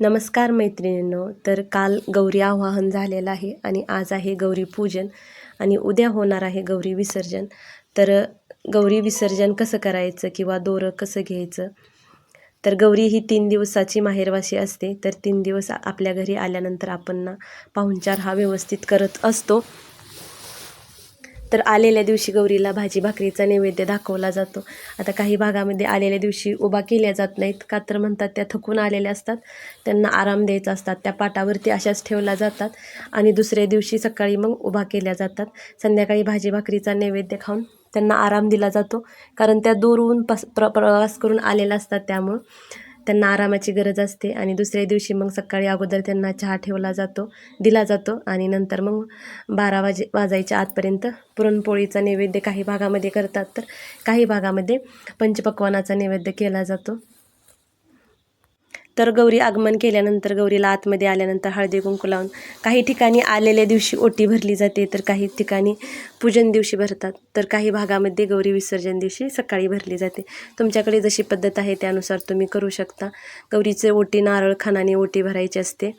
नमस्कार मैत्रिणींनो तर काल गौरी आवाहन झालेलं आहे आणि आज आहे गौरी पूजन आणि उद्या होणार आहे गौरी विसर्जन. तर गौरी विसर्जन कसं करायचं किंवा दोरं कसं घ्यायचं? तर गौरी ही तीन दिवसाची माहेरवाशी असते तर तीन दिवस आपल्या घरी आल्यानंतर आपण ना पाहुणचार हा व्यवस्थित करत असतो. तर आलेल्या दिवशी गौरीला भाजी भाकरीचा नैवेद्य दाखवला जातो. आता काही भागामध्ये आलेल्या दिवशी उभा केल्या जात नाहीत. का तर म्हणतात त्या थकून आलेल्या असतात. त्यांना आराम द्यायचा असतात. त्या पाटावरती अशाच ठेवल्या जातात. आणि दुसऱ्या दिवशी सकाळी मग उभा केल्या जातात. संध्याकाळी भाजी भाकरीचा नैवेद्य खाऊन त्यांना आराम दिला जातो. कारण त्या दूरहून पस प्र प्रवास करून आलेल्या असतात त्यामुळं. त्यांना आरामाची गरज असते आणि दुसऱ्या दिवशी मग सकाळी अगोदर त्यांना चहा ठेवला जातो दिला जातो आणि नंतर मग बारा वाजे वाजायच्या आतपर्यंत पुरणपोळीचा नैवेद्य काही भागामध्ये करतात. तर काही भागामध्ये पंचपक्वानाचा नैवेद्य केला जातो. तर गौरी आगमन केल्यानंतर गौरीला आतमध्ये आल्यानंतर हळदी कुंकू लावून काही ठिकाणी आलेल्या दिवशी ओटी भरली जाते तर काही ठिकाणी पूजन दिवशी भरतात तर काही भागामध्ये गौरी विसर्जन दिवशी सकाळी भरली जाते. तुमच्याकडे जशी पद्धत आहे त्यानुसार तुम्ही करू शकता. गौरीचे ओटी नारळ खानाने ओटी भरायची असते.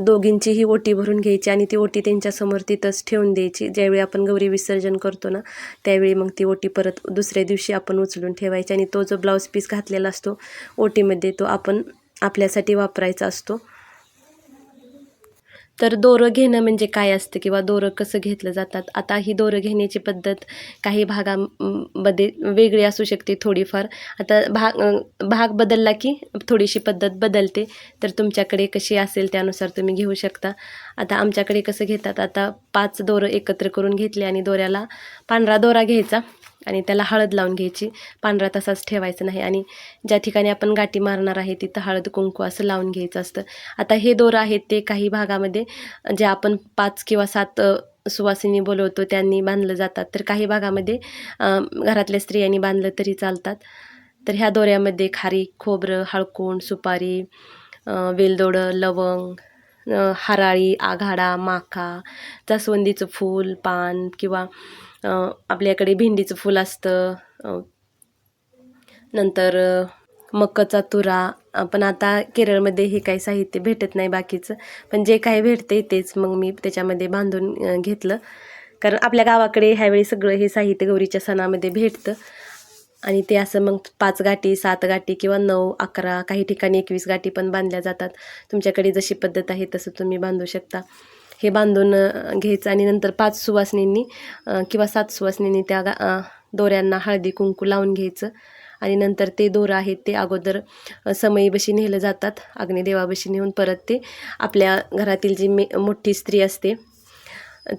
दोघींचीही ओटी भरून घ्यायची आणि ती ओटी त्यांच्यासमोर तिथंच ठेवून द्यायची. ज्यावेळी आपण गौरी विसर्जन करतो ना त्यावेळी मग ती ओटी परत दुसऱ्या दिवशी आपण उचलून ठेवायची. आणि तो जो ब्लाऊज पीस घातलेला असतो ओटीमध्ये तो आपण आपल्यासाठी वापरायचा असतो. तर दोरं घेणं म्हणजे काय असतं किंवा दोरं कसं घेतलं जातात? आता ही दोरं घेण्याची पद्धत काही भागामध्ये वेगळी असू शकते थोडीफार. आता भाग भाग बदलला की थोडीशी पद्धत बदलते. तर तुमच्याकडे कशी असेल त्यानुसार तुम्ही घेऊ शकता. आता आमच्याकडे कसं घेतात? आता पाच दोरं एकत्र करून घेतले आणि दोऱ्याला पांढरा दोरा घ्यायचा. आणि त्याला हळद लावून घ्यायची. पांढरा तसाच ठेवायचं नाही आणि ज्या ठिकाणी आपण गाठी मारणार आहे तिथं हळद कुंकू असं लावून घ्यायचं असतं. आता हे दोरं आहेत ते काही भागामध्ये जे आपण पाच किंवा सात सुवासिनी बोलवतो त्यांनी बांधलं जातात. तर काही भागामध्ये घरातल्या स्त्रियांनी बांधलं तरी चालतात. तर ह्या दोऱ्यामध्ये खारी खोबरं हळकुंड सुपारी वेलदोडं लवंग हराळी आघाडा माखा जास्वंदीचं फूल पान किंवा आपल्याकडे भेंडीचं फूल असतं. नंतर मक्काचा तुरा. पण आता केरळमध्ये हे काही साहित्य भेटत नाही बाकीचं. पण जे काही भेटते तेच मग मी त्याच्यामध्ये बांधून घेतलं. कारण आपल्या गावाकडे ह्यावेळी सगळं हे साहित्य गौरीच्या सणामध्ये भेटतं. आणि ते असं मग पाच गाठी सात गाठी किंवा नऊ अकरा काही ठिकाणी एकवीस गाठी पण बांधल्या जातात. तुमच्याकडे जशी पद्धत आहे तसं तुम्ही बांधू शकता. हे बांधून घ्यायचं आणि नंतर पाच सुवासनींनी किंवा सात सुवासनींनी त्या गा दोऱ्यांना हळदी कुंकू लावून घ्यायचं. आणि नंतर ते दोरं आहेत ते अगोदर समयीबशी नेलं जातात. अग्निदेवाबशी नेऊन परत ते आपल्या घरातील जी मे मोठी स्त्री असते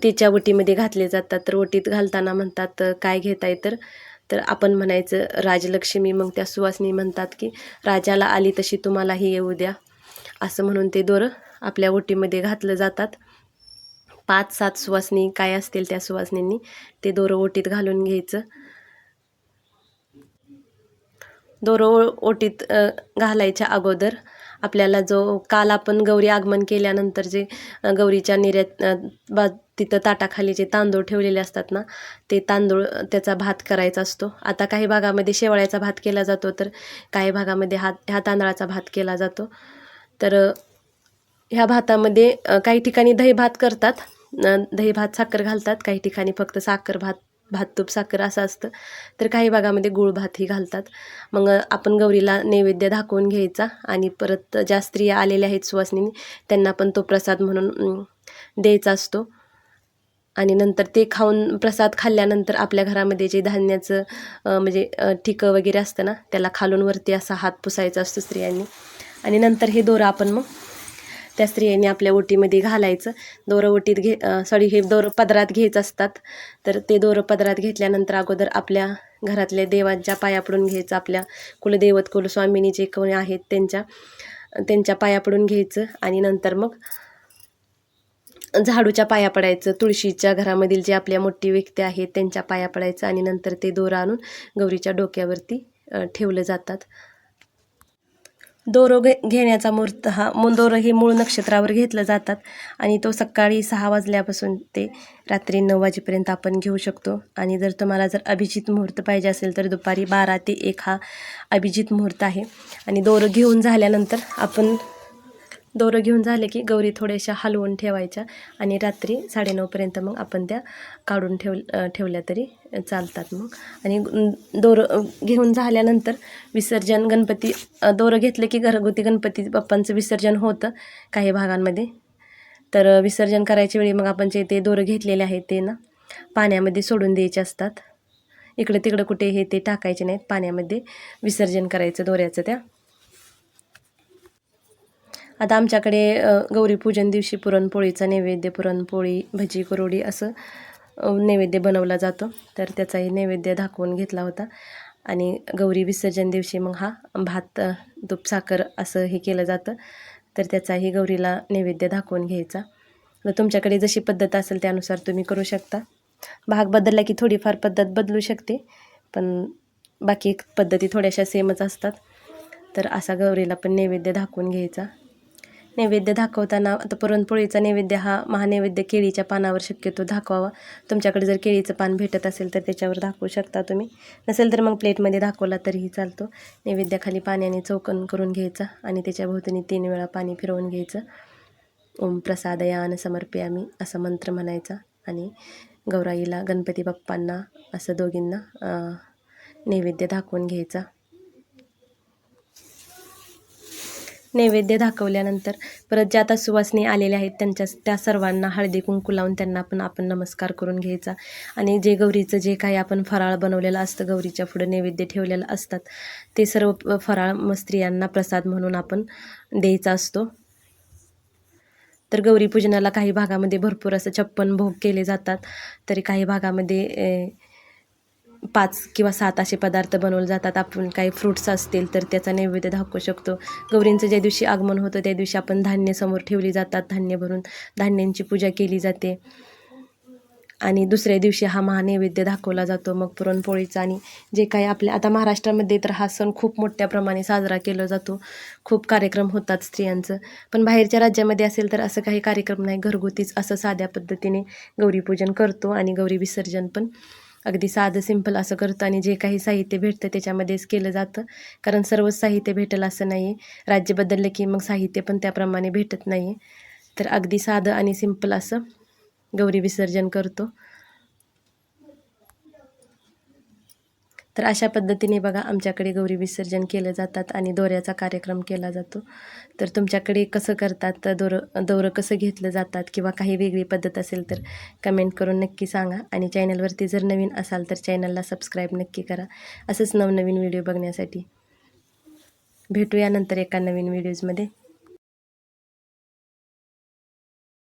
तिच्या ओटीमध्ये घातले जातात. तर ओटीत घालताना म्हणतात काय घेताय तर? तर आपण म्हणायचं राजलक्ष्मी मग त्या सुवासनी म्हणतात की राजाला आली तशी तुम्हालाही येऊ द्या. असं म्हणून ते दोरं आपल्या ओटीमध्ये घातलं जातात. पाच सात सुवासनी काय असतील त्या सुवासनींनी ते दोरं ओटीत घालून घ्यायचं. दोरं ओटीत घालायच्या अगोदर आपल्याला जो काल आपण गौरी आगमन केल्यानंतर जे गौरीच्या निर्यात बा तिथं ताटाखाली जे तांदूळ ठेवलेले असतात ना ते तांदूळ त्याचा भात करायचा असतो. आता काही भागामध्ये शेवाळ्याचा भात केला जातो तर काही भागामध्ये हा ह्या तांदळाचा भात केला जातो. तर ह्या भातामध्ये काही ठिकाणी दही भात करतात दही भात साखर घालतात काही ठिकाणी फक्त साखर भात भात तूप साखर असं असतं. तर काही भागामध्ये गुळ भातही घालतात. मग आपण गौरीला नैवेद्य दाखवून घ्यायचा आणि परत ज्या स्त्रिया आलेल्या आहेत सुवासिनी त्यांना पण तो प्रसाद म्हणून द्यायचा असतो. आणि नंतर ते खाऊन प्रसाद खाल्ल्यानंतर आपल्या घरामध्ये जे धान्याचं म्हणजे ठिकं वगैरे असतं ना त्याला खालून वरती असा हात पुसायचा असतो स्त्रियांनी. आणि नंतर हे दोरं आपण मग त्या स्त्रियांनी आपल्या ओटीमध्ये घालायचं. दोरं ओटीत घे सॉरी हे दोरं पदरात घ्यायचं असतात. तर ते दोरं पदरात घेतल्यानंतर अगोदर आपल्या घरातल्या देवांच्या पाया पडून घ्यायचं. आपल्या कुलदैवत कुलस्वामिनी जे कोणी आहेत त्यांच्या त्यांच्या पाया पडून घ्यायचं आणि नंतर मग झाडूच्या पाया पडायचं. तुळशीच्या घरामधील जे आपल्या मोठी व्यक्ती आहेत त्यांच्या पाया पडायचं आणि नंतर ते दोरं आणून गौरीच्या डोक्यावरती ठेवलं जातात. दोरं घे घेण्याचा मुहूर्त हा मु दोरं हे मूळ नक्षत्रावर घेतलं जातात आणि तो सकाळी सहा वाजल्यापासून ते रात्री नऊ वाजेपर्यंत आपण घेऊ शकतो. आणि जर तुम्हाला जर अभिजित मुहूर्त पाहिजे असेल तर दुपारी बारा ते एक हा अभिजित मुहूर्त आहे. आणि दोरं घेऊन झाल्यानंतर आपण दोरं घेऊन झाले की गौरी थोड्याशा हलवून ठेवायच्या आणि रात्री साडेनऊपर्यंत मग आपण त्या काढून ठेव ठेवल्या तरी चालतात मग. आणि दोरं घेऊन झाल्यानंतर विसर्जन गणपती दोरं घेतलं की घरगुती गणपती बाप्पांचं विसर्जन होतं काही भागांमध्ये. तर विसर्जन करायच्या वेळी मग आपण जे ते दोरं घेतलेले आहेत ते ना पाण्यामध्ये सोडून द्यायचे असतात. इकडं तिकडं कुठे हे ते टाकायचे नाहीत पाण्यामध्ये विसर्जन करायचं दोऱ्याचं त्या. आता आमच्याकडे गौरीपूजन दिवशी पुरणपोळीचा नैवेद्य पुरणपोळी भजी कुरोडी असं नैवेद्य बनवला जातो. तर त्याचाही नैवेद्य दाखवून घेतला होता. आणि गौरी विसर्जन दिवशी मग हा भात अ, तूप साखर असं हे केलं जातं. तर त्याचाही गौरीला नैवेद्य दाखवून घ्यायचा. तर तुमच्याकडे जशी पद्धत असेल त्यानुसार तुम्ही करू शकता. भाग बदलला की थोडीफार पद्धत बदलू शकते. पण बाकी पद्धती थोड्याशा सेमच असतात. तर असा गौरीला पण नैवेद्य दाखवून घ्यायचा. नैवेद्य दाखवताना आता पुरणपोळीचा नैवेद्य हा महानैवेद्य केळीच्या पानावर शक्यतो दाखवावा. तुमच्याकडे जर केळीचं पान भेटत असेल तर त्याच्यावर दाखवू शकता तुम्ही. नसेल तर मग प्लेटमध्ये दाखवला तरीही चालतो. नैवेद्याखाली पाण्याने चौकन करून घ्यायचा आणि त्याच्या भोवतीने तीन वेळा पाणी फिरवून घ्यायचं. ओम प्रसादयान समर्पयामी असा मंत्र म्हणायचा आणि गौराईला गणपती बाप्पांना असं दोघींना नैवेद्य दाखवून घ्यायचा. नैवेद्य दाखवल्यानंतर परत ज्या आता सुवासनी आलेल्या आहेत त्यांच्या त्या सर्वांना हळदी कुंकू लावून त्यांना पण आपण नमस्कार करून घ्यायचा. आणि जे गौरीचं जे काही आपण फराळ बनवलेलं असतं गौरीच्या पुढं नैवेद्य ठेवलेलं असतात ते सर्व फराळ स्त्रियांना प्रसाद म्हणून आपण द्यायचा असतो. तर गौरी पूजनाला काही भागामध्ये भरपूर असं छप्पन भोग केले जातात. तरी काही भागामध्ये पाच किंवा सात असे पदार्थ बनवले जातात. आपण काही फ्रुट्स असतील तर त्याचा नैवेद्य दाखवू शकतो. गौरींचं ज्या दिवशी आगमन होतं त्या दिवशी आपण धान्य समोर ठेवली जातात. धान्य भरून धान्यांची पूजा केली जाते. आणि दुसऱ्या दिवशी हा महानैवेद्य दाखवला जातो. मग पुरणपोळीचा आणि जे काही आपल्या आता महाराष्ट्रामध्ये तर हा सण खूप मोठ्या प्रमाणे साजरा केला जातो. खूप कार्यक्रम होतात स्त्रियांचं. पण बाहेरच्या राज्यामध्ये असेल तर असं काही कार्यक्रम नाही. घरगुतीच असं साध्या पद्धतीने गौरीपूजन करतो आणि गौरी विसर्जन पण अगदी साधं सिंपल असं करतो आणि जे काही साहित्य भेटतं त्याच्यामध्येच केलं जातं. कारण सर्वच साहित्य भेटेल असं नाही आहे राज्य बदललं की मग साहित्य पण त्याप्रमाणे भेटत नाही आहे तर अगदी साधं आणि सिंपल असं गौरी विसर्जन करतो. तर अशा पद्धतीने बघा आमच्याकडे गौरी विसर्जन केलं जातात आणि दोऱ्याचा कार्यक्रम केला जातो. तर तुमच्याकडे कसं करतात दोरं दौरं कसं घेतलं जातात किंवा काही वेगळी पद्धत असेल तर कमेंट करून नक्की सांगा. आणि चॅनलवरती जर नवीन असाल तर चॅनलला सबस्क्राईब नक्की करा. असंच नवनवीन व्हिडिओ बघण्यासाठी भेटूया नंतर एका नवीन व्हिडिओजमध्ये.